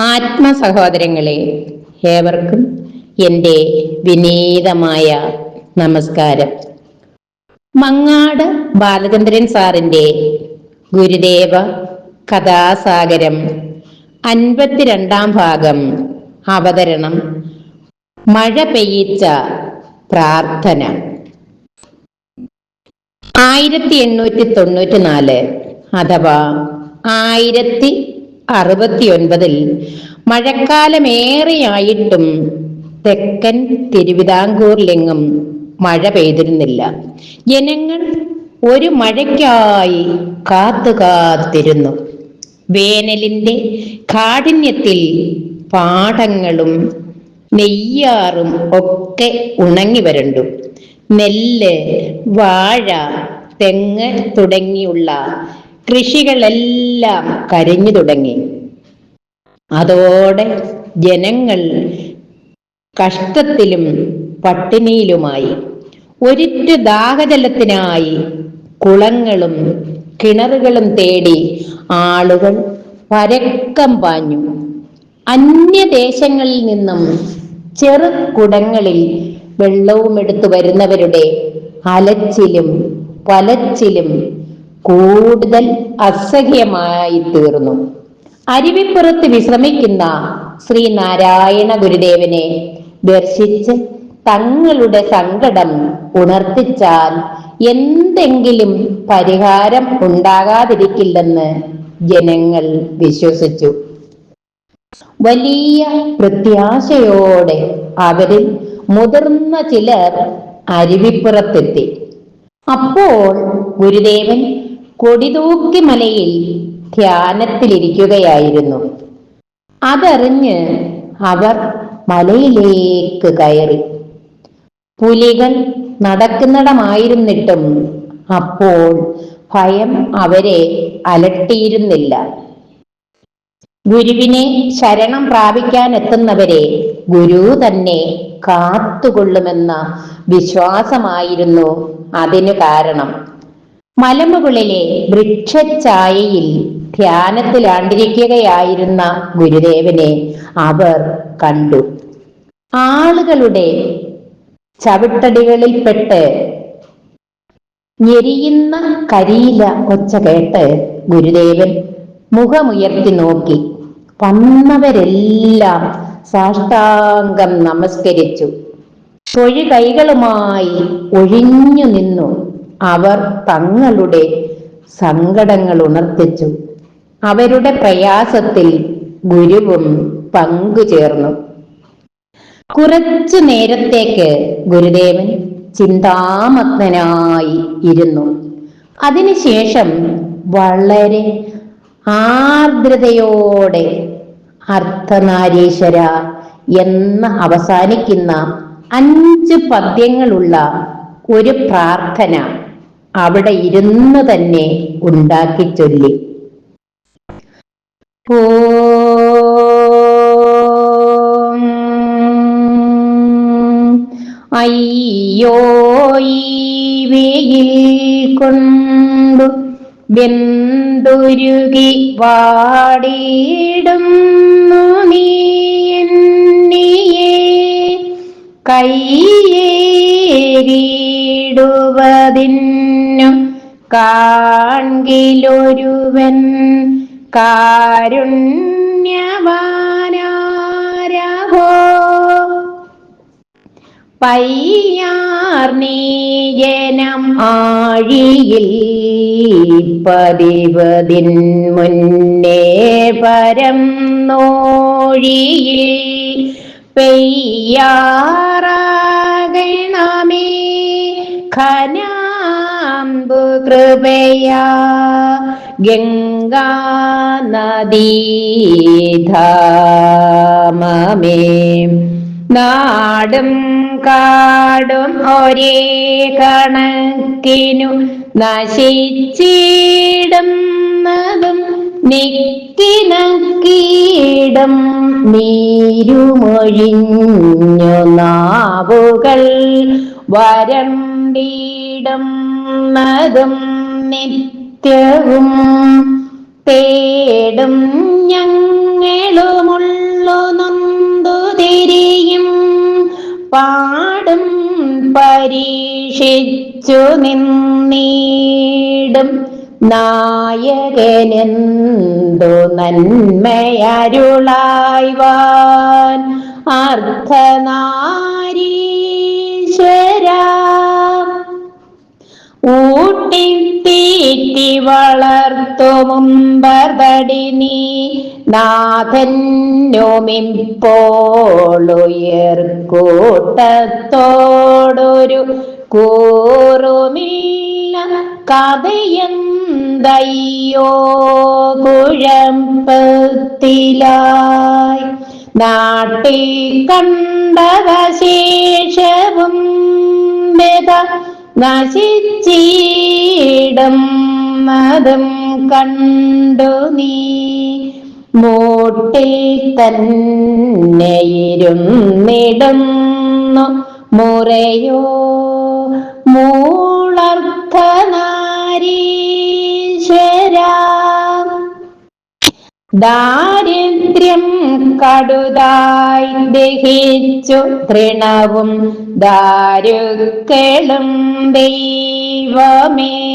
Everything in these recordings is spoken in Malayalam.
ആത്മസഹോദരങ്ങളെ ഏവർക്കും എന്റെ വിനീതമായ നമസ്കാരം. മങ്ങാട് ബാലചന്ദ്രൻ സാറിന്റെ ഗുരുദേവ കഥാസാഗരം അൻപത്തിരണ്ടാം ഭാഗം അവതരണം മഴ പെയ്യിച്ച പ്രാർത്ഥന. ആയിരത്തി എണ്ണൂറ്റി തൊണ്ണൂറ്റി നാല് അഥവാ ആയിരത്തി അറുപത്തി ഒൻപതിൽ മഴക്കാലമേറെയായിട്ടും തെക്കൻ തിരുവിതാംകൂറിലെങ്ങും മഴ പെയ്തിരുന്നില്ല. ജനങ്ങൾ ഒരു മഴയ്ക്കായി കാത്തു കാത്തിരുന്നു വേനലിന്റെ കാഠിന്യത്തിൽ പാടങ്ങളും നെയ്യാറും ഒക്കെ ഉണങ്ങി വരണ്ടു. നെല്ല് വാഴ തെങ്ങ് തുടങ്ങിയുള്ള കൃഷികളെല്ലാം കരഞ്ഞു തുടങ്ങി. അതോടെ ജനങ്ങൾ കഷ്ടത്തിലും പട്ടിണിയിലുമായി. ഒരിറ്റു ദാഹജലത്തിനായി കുളങ്ങളും കിണറുകളും തേടി ആളുകൾ പരക്കം പാഞ്ഞു. അന്യദേശങ്ങളിൽ നിന്നും ചെറു കുടങ്ങളിൽ വെള്ളവും എടുത്തു വരുന്നവരുടെ അലച്ചിലും പലച്ചിലും കൂടുതൽ അസഹ്യമായി തീർന്നു. അരുവിപ്പുറത്ത് വിശ്രമിക്കുന്ന ശ്രീ നാരായണ ഗുരുദേവനെ ദർശിച്ച് തങ്ങളുടെ സങ്കടം ഉണർത്തിച്ചാൽ എന്തെങ്കിലും പരിഹാരം ഉണ്ടാകാതിരിക്കില്ലെന്ന് ജനങ്ങൾ വിശ്വസിച്ചു. വലിയ പ്രത്യാശയോടെ അവരിൽ മുതിർന്ന ചിലർ അരുവിപ്പുറത്തെത്തി. അപ്പോൾ ഗുരുദേവൻ കൊടിതൂക്കി മലയിൽ ധ്യാനത്തിലിരിക്കുകയായിരുന്നു. അതറിഞ്ഞ് അവർ മലയിലേക്ക് കയറി. പുലികൾ നടക്കുന്നിടമായിരുന്നിട്ടും അപ്പോൾ ഭയം അവരെ അലട്ടിയിരുന്നില്ല. ഗുരുവിനെ ശരണം പ്രാപിക്കാൻ എത്തുന്നവരെ ഗുരു തന്നെ കാത്തുകൊള്ളുമെന്ന വിശ്വാസമായിരുന്നു അതിനു കാരണം. മലമുകളിലെ വൃക്ഷഛായയിൽ ധ്യാനത്തിലാണ്ടിരിക്കുകയായിരുന്ന ഗുരുദേവനെ അവർ കണ്ടു. ആളുകളുടെ ചവിട്ടടികളിൽപ്പെട്ട് ഞെരിയുന്ന കരിയില ഒച്ച കേട്ട് ഗുരുദേവൻ മുഖമുയർത്തി നോക്കി. വന്നവരെല്ലാം സാഷ്ടാംഗം നമസ്കരിച്ചു. തൊഴി കൈകളുമായി ഒഴിഞ്ഞു നിന്നു. അവർ തങ്ങളുടെ സങ്കടങ്ങൾ ഉണർത്തിച്ചു. അവരുടെ പ്രയാസത്തിൽ ഗുരുവും പങ്കുചേർന്നു കുറച്ചു നേരത്തേക്ക് ഗുരുദേവൻ ചിന്താമഗ്നായി ഇരുന്നു. അതിനുശേഷം വളരെ ആർദ്രതയോടെ അർത്ഥനാരീശ്വര എന്ന് അവസാനിക്കുന്ന അഞ്ച് പദ്യങ്ങളുള്ള ഒരു പ്രാർത്ഥന അവിടെ ഇരുന്ന് തന്നെ ഉണ്ടാക്കി ചൊല്ലി. ഓ. അയ്യോയി കൊണ്ടു വെന്തുരുകി വാടിയിടുന്നു നീ എന്നിയെ. കയ്യേറിയിടുവതിന്നു കാൺകിലൊരുവൻ കാരുണ്യവാനാരഹോ? പയ്യാർനീജനം ആഴിയിൽ പതിവതിൻ മുന്നേ പരം നോഴിയിൽ പെയ്യാറാകണമേ ഖനാമ്പു കൃപയാ. ഗംഗാ നദീധാമമേ നാടും കാടും ഒരേ കണക്കിനു നശിച്ചിടുന്നതും നിക്കി നക്കീടും നീരുമൊഴിഞ്ഞു നാവുകൾ വരണ്ടിടുന്നതും നിത്യവും തേടും ഞങ്ങളുമുള്ളു നൊന്തു തിരിയും പാടും പരീക്ഷിച്ചു നിന്നീടും നായകനെന്തു നന്മയരുളായ്വാൻ. ഊട്ടി തീറ്റി വളർത്തു മുമ്പടി നീ. നാഥന്യുമിപ്പോളുയർക്കൂട്ടത്തോടൊരു കൂറുമില്ല കഥയെന്തയ്യോ കുഴമ്പത്തിലായി നാട്ടിൽ കണ്ടവശേഷവും നശിച്ചിടും മതം കണ്ടു നീ. മൂട്ടിൽ തന്നെയിരുന്നിടുന്നു മുറയോ മൂളർത്ഥനാരീശ്വര ദാരിദ്ര്യം കടുതായി ദഹിച്ചു തൃണവും ദാരുക്കളും ദൈവമേ.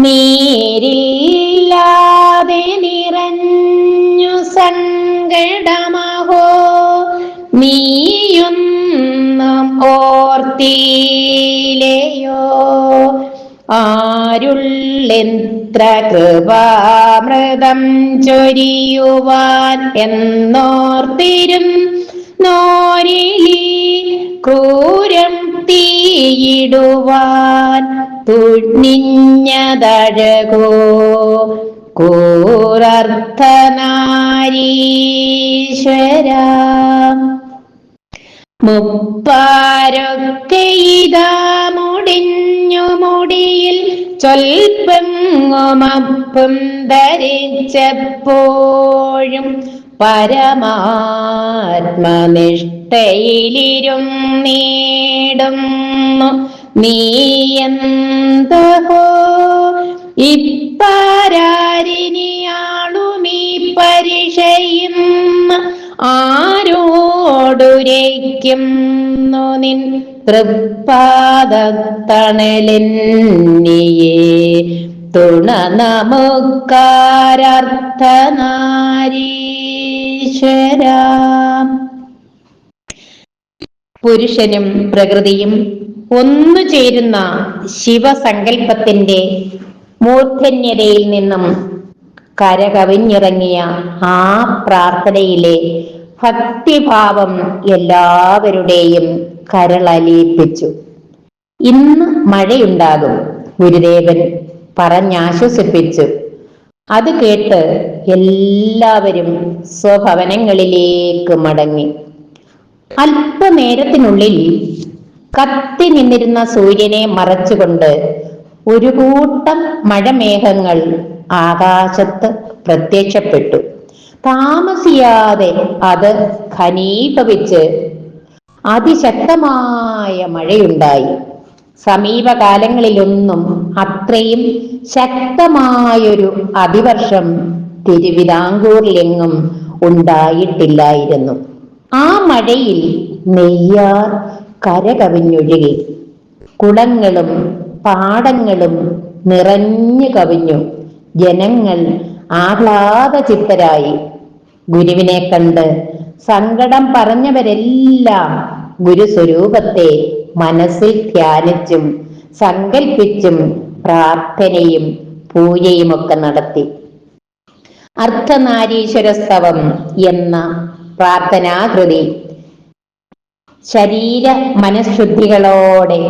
നീരില്ലാതെ നിറഞ്ഞു സങ്കടമാഹോ. നീയൊന്നും ഓർത്തിയിലെയോ ആരുള്ളെത്ര കൃപാമൃതം ചൊരിയുവാൻ എന്നോർത്തിരും നോരിലി ക്രൂരം തീയിടുവാൻ തുണിഞ്ഞതഴകോ കൂറർത്ഥനാരീശ്വര. മുപ്പാരൊക്കെ ഇതാ മുടിഞ്ഞു മുടിയിൽ ചൊൽപ്പെങ്ങുമപ്പും ധരിച്ചപ്പോഴും പരമാത്മനിഷ്ഠയിലിരും നീടുന്നു. നീയന്തഹോ പരിഷയും പരിശയും ആരോടുരയ്ക്കുന്നു നിൻ തൃപ്പാദത്തണലെന്നിയേ. തുണ നമുക്കാരർത്ഥനാരീശ്വര പുരുഷനും പ്രകൃതിയും ഒന്നു ചേരുന്ന ശിവസങ്കല്പത്തിന്റെ മൂർധന്യതയിൽ നിന്നും കരകവിഞ്ഞിറങ്ങിയ ആ പ്രാർത്ഥനയിലെ ഭക്തിഭാവം എല്ലാവരുടെയും കരളലിയിപ്പിച്ചു. ഇന്ന് മഴയുണ്ടാകും ഗുരുദേവൻ പറഞ്ഞാശ്വസിപ്പിച്ചു. അത് കേട്ട് എല്ലാവരും സ്വഭവനങ്ങളിലേക്ക് മടങ്ങി. അല്പനേരത്തിനുള്ളിൽ കത്തി നിന്നിരുന്ന സൂര്യനെ മറച്ചുകൊണ്ട് ഒരു കൂട്ടം മഴമേഘങ്ങൾ ആകാശത്ത് പ്രത്യക്ഷപ്പെട്ടു. താമസിയാതെ അത് ഖനീപവിച്ച് അതിശക്തമായ മഴയുണ്ടായി. സമീപകാലങ്ങളിലൊന്നും അത്രയും ശക്തമായൊരു അതിവർഷം തിരുവിതാംകൂറിലെങ്ങും ഉണ്ടായിട്ടില്ലായിരുന്നു. ആ മഴയിൽ നെയ്യാർ കരകവിഞ്ഞൊഴുകി. കുളങ്ങളും പാടങ്ങളും നിറഞ്ഞു കവിഞ്ഞു ജനങ്ങൾ ആഹ്ലാദചിത്തരായി. ഗുരുവിനെ കണ്ട് സങ്കടം പറഞ്ഞവരെല്ലാം ഗുരുസ്വരൂപത്തെ മനസ്സിൽ ധ്യാനിച്ചും സങ്കൽപ്പിച്ചും പ്രാർത്ഥനയും പൂജയും ഒക്കെ നടത്തി. അർത്ഥനാരീശ്വരസ്തവം എന്ന പ്രാർത്ഥനാകൃതി ശരീര മനഃശുദ്ധികളോടെ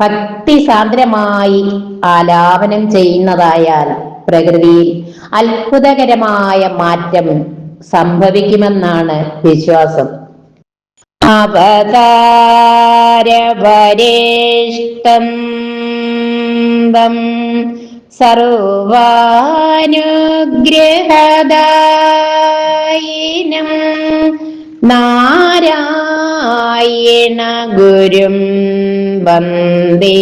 ഭക്തി സാന്ദ്രമായി ആലാപനം ചെയ്യുന്നതായാൽ പ്രകൃതിയിൽ അത്ഭുതകരമായ മാറ്റം സംഭവിക്കുമെന്നാണ് വിശ്വാസം. അവതാരവരേഷ്ടം സർവാനുഗ്രഹദായിനം നാരായണ ഗുരും വന്ദേ.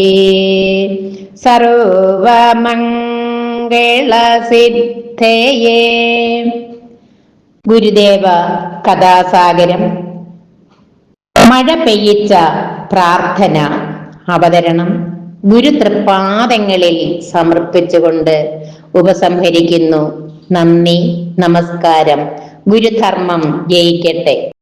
സർവമംഗളസിദ്ധയേ. ഗുരുദേവ കഥാസാഗരം. മഴ പെയ്യിച്ച പ്രാർത്ഥന അവതരണം. ഗുരുതൃപാദങ്ങളിൽ സമർപ്പിച്ചുകൊണ്ട് ഉപസംഹരിക്കുന്നു. നന്ദി നമസ്കാരം. ഗുരുധർമ്മം ജയിക്കട്ടെ.